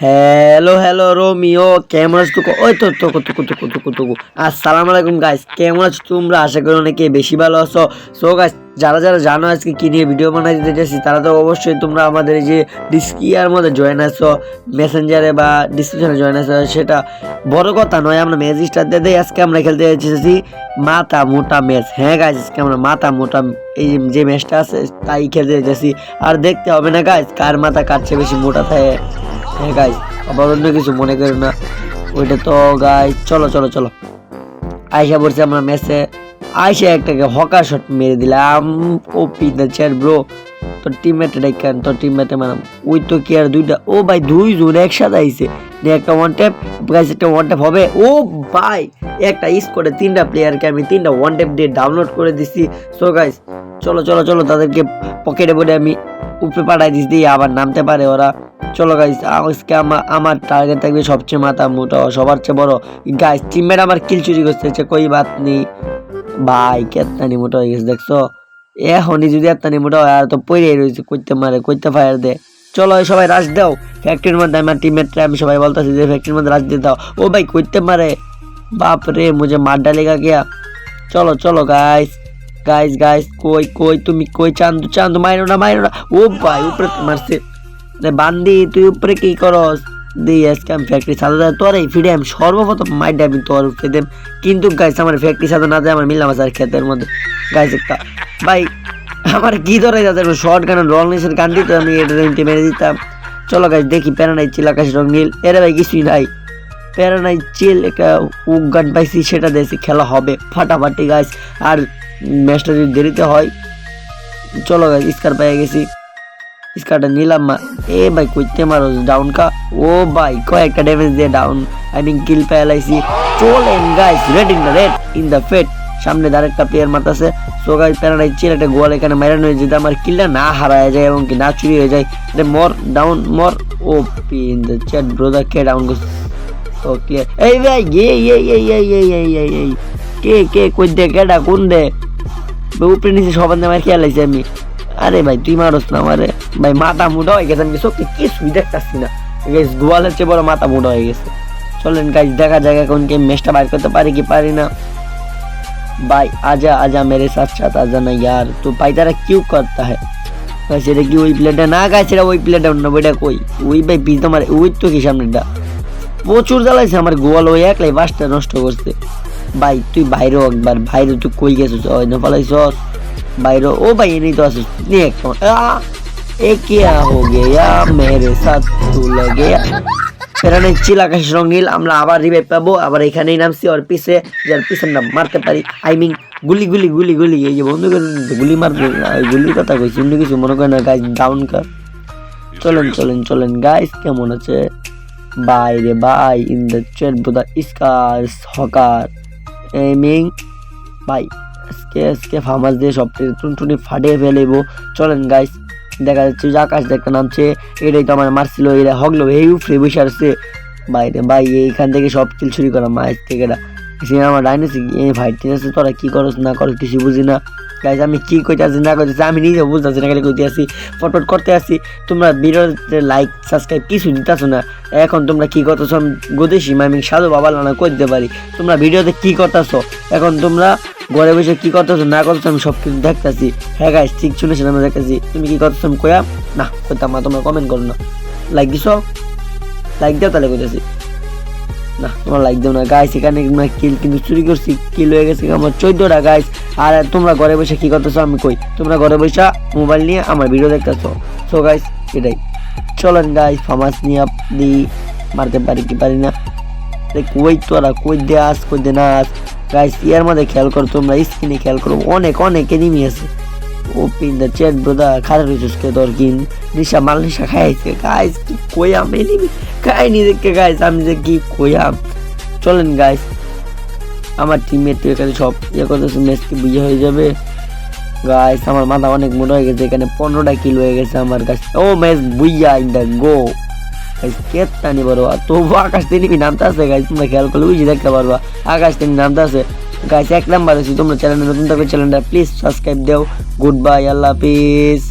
Hello hello Romeo কেমন আছো তোকে? ওই তো, তোকো তোকো তোকো তোকো তোকো আসসালামু আলাইকুম গাইস কেমন আছো তোমরা? আশা করি অনেকে বেশি ভালো আছো। সো গাইস যারা যারা জানো আজকে কি নিয়ে ভিডিও বানাই দিতে চাইছি, তারা তো অবশ্যই তোমরা আমাদের এই যে ডিসকিয়ার মধ্যে জয়েন আছো মেসেঞ্জারে বা ডিসক্রিপশনে জয়েন আছো, সেটা বড় কথা নয়, আমরা ম্যাচ স্টার্ট দিয়ে আজকে আমরা খেলতে এসেছি মাথা মোটা ম্যাচ হ্যাঁ গাইস আজকে আমরা মাথা মোটা এই যে ম্যাচটা আছে, তাই খেলতে এসেছি আর দেখতে হবে না গাইস কার মাথা কাটছে বেশি মোটা থাকে। হ্যাঁ গাইস আবার অন্য কিছু মনে করো না। ওইটা তো গাইস চলো চলো চলো। আয়সা পড়ছে আমরা ম্যাচে আয়সা একটাকে হকার শট মেরে দিলাম। O P the chair bro তোর টিমমেটে ডাইকান তোর টিমমেটে মারাম ওই তো কি আর দুইটা, ও ভাই দুই জন একসাথে নিয়ে একটা ওয়ান ট্যাপ গাইস একটা ওয়ান ট্যাপ হবে। ও ভাই, একটা ইস করে তিনটা প্লেয়ারকে আমি তিনটা ওয়ান ট্যাপ দিয়ে ডাউনলোড করে দিছি। সো গাইস চলো চলো চলো, তাদেরকে পকেটে বলে আমি উপরে পাঠাই দিস দিয়ে আবার নামতে পারে ওরা। চলো গাইস আজকে আমার আমার টার্গেট থাকবে সবচেয়ে মাথা মোটা, সবার চেয়ে বড়। গাইস টিমমেট আমার কিল চুরি করতেছে কই বাত নেই ভাই কেতনানি মোটা হয়ে গেছে, দেখছ? এখনই যদি এতানি মোটা হয়, আর তো পইরে রয়েছে, কইতে মারে, কইতে ফায়ার দে। চলো সবাই রাশ দাও। ফ্যাক্টরির মধ্যে আমার টিমমেটরা আমি সবাই বলতেছি যে ফ্যাক্টরির মধ্যে রাশ দিয়ে দাও। ও ভাই, কইতে মারে। বাপ রে মুঝে মার ডালেগা গিয়া। চলো চলো গাইস গাইস গাইস কই কই, তুমি কই, চান্দু চান্দু, মাইরো না মাইরো না। ও ভাই, উপরে মারছে। বান্দি, তুই উপরে কি করস? দিই, আজকে আমি ফ্যাক্টরি সাথে তোর এই ফিরে আমি সর্বপ্রথম মাইড আমি তোর খেতে কিন্তু গাইস আমার ফ্যাক্টরি সাথে না যায়, আমার মিললাম আছে আর ক্ষেতের মধ্যে। গাইস একটা ভাই, আমার কি ধরে যাচ্ছে শর্ট গান রল নিসের গান দিত, আমি এটা মেরে দিতাম। চলো গাইস দেখি প্যারানাই চিল আকাশ রং নীল। এরে ভাই, কিছুই নাই। প্যারা নাই চিল একটা উক গান পাইছি, সেটা দেখছি খেলা হবে। ফাটাফাটি গাইস আর ম্যাচটা যদি দেরিতে হয়, চলো গাইস স্কার পেয়ে গেছি। স্কারটা নিলাম মা। এ ভাই, কইতে মারো ডাউন কা? ও ভাই, কয়েকটা ড্যামেজ দিয়ে ডাউন আই মিন কিল পেয়ে লাইছি চলেন guys red in the red in the fate সামনে একটা প্লেয়ার মারতাছে। সো গাইস প্যারাডাই চিল একটা গোয়াল এখানে মারানো হয়ে যদি আমার কিলটা না হারায় যায় এবং কি না চুরি হয়ে যায়, এটা মর ডাউন মর O P in the chat brother K down করছে? ও ক্লিয়ার এই ভাই, এই এই এই এই এই এই এই এই কে কে, কই দে, কেডা, কোন দে? উপরে নিচে সবার নামে খেয়াল আইছি আমি। আরে ভাই, তুই মারস না আমারে। ভাই, মাথা মুডা হয়ে গেছে, আমি সত্যি কিছুই দেখতেছি না। গাইজ গোয়ালের চেয়ে বড় মাথা মুডা হয়ে গেছে। চলেন গাইজ দেখা যাক এখন কি ম্যাচটা বাইর করতে পারি কি পারি না। ভাই, আজা আজা মেরে সাথ সাথ আজা না ইয়ার। তো ভাই, তারা কিউ করতা হ্যাঁ? ভাই, সেটা কি ওই প্লেটটা না গাছ সেটা ওই প্লেটটা অন্য বইটা কই? ওই ভাই পিস আমার ওই তো কি সামনেটা? প্রচুর জ্বালাইছে, আমার গোয়াল ওই একলাই বাসটা নষ্ট করছে। ভাই, তুই বাইরেও একবার, বাইরে তুই কই গেছিস? ওই না পালাইছস বাইরে ও ভাই এনেই তো আসিস নিয়ে একটা এ क्या हो गया मेरे साथ तू लगे ফেরানো চিল আকাশ রঙিল আমরা আবার রিভাইভ পাবো আবার এখানেই নামছি ওর পিছে যার পিছে আমরা মারতে পারি আই মিন গুলি গুলি গুলি গুলি এই যে বন্ধু গুলি মারবে না, ওই গুলির কথা কইছি অন্য কিছু মনে করে না গাইস ডাউন কার চলেন চলেন চলেন গাইস কেমন আছে বাইরে বাই ইন দ্য চেট বুদা স্কার হকার এমিং ভাই আজকে আজকে ফার্মাস দিয়ে সব টুনটুনি ফাটিয়ে ফেলেবো চলেন গাইস দেখা যাচ্ছে যে আকাশ দেখা নামছে। এটাই তো আমার মারছিল, এরা হগলো, এই উফরে বসে আসছে বাইরে ভাই, এইখান থেকে সব কিল চুরি করা মাছ থেকে এরা। সে আমার ডাইনেছি এই ভাই, ঠিক আছে, তোরা কি করস, না করস, কিছু বুঝি না। গাইজ আমি কি কইতাছি, না কইতাছি, আমি নিজে বুঝতেছি না, খালি কইতে আসি ফটফট করতে আসি। তোমরা ভিডিওতে লাইক সাবস্ক্রাইব কিছু দিতেছো না। এখন তোমরা কি করতেছো, আমি গোদেশি আমি সাধু বাবা লানা কই দিতে পারি। তোমরা ভিডিওতে কি করতেছো? এখন তোমরা ঘরে বসে কি করতেছো, না করতেছো আমি সব কিছু দেখতেছি। হ্যাঁ গাইজ ঠিক শুনেছেন আমি দেখতেছি। তুমি কি করতেছো, আমি কয়া না কইতাম না তোমরা কমেন্ট করো না। লাইক দিছো? লাইক দাও তাহলে কইতেছি। না, তোমরা লাইক দাও না। গাইস এখানে কিল কিন্তু চুরি করছি কিল হয়ে গেছে আমার চোদ্দটা গাইস আর তোমরা ঘরে বসে কি করতেছো, আমি কই। তোমরা ঘরে বসে মোবাইল নিয়ে আমার ভিডিও দেখতেছো। সো গাইস এটাই। চলেন গাইস ফামাস নিয়ে আপনি মারতে পারি কি পারি না? কই তোরা কই দে আস, কই দে না আস? গাইস ইয়ার মধ্যে খেয়াল করো, তোমরা স্ক্রিনে খেয়াল করো, অনেক অনেক এনিমি আছে। O P in the chat brother খারাপ হয়েছিস কে তোর কিন নিশা, মাল নিশা খাইছে গাইস কি কইয়াম এনিমি খাইনি দেখে গাইস আমি যে কি কইয়াম? চলেন গাইস আমার টিমমেট এখানে সব ইয়ে করতেছে ম্যাচ কি বিয়ে হয়ে যাবে। গাইস আমার মাথা অনেক মোটা হয়ে গেছে, এখানে পনেরোটা কিল হয়ে গেছে আমার কাছে। ও match booyah in the go guys কেতানি বড় তবু আকাশ তিনি নামতে আছে গাইস তোমরা খেয়াল করলে বুঝি দেখতে পারবা। আকাশ তিনি নামতে আছে গাইস এক নাম্বার আছি, তোমরা চ্যানেলে নতুন থাকবে চ্যানেলটা প্লিজ সাবস্ক্রাইব দাও। গুড বাই আল্লাহ হাফিজ।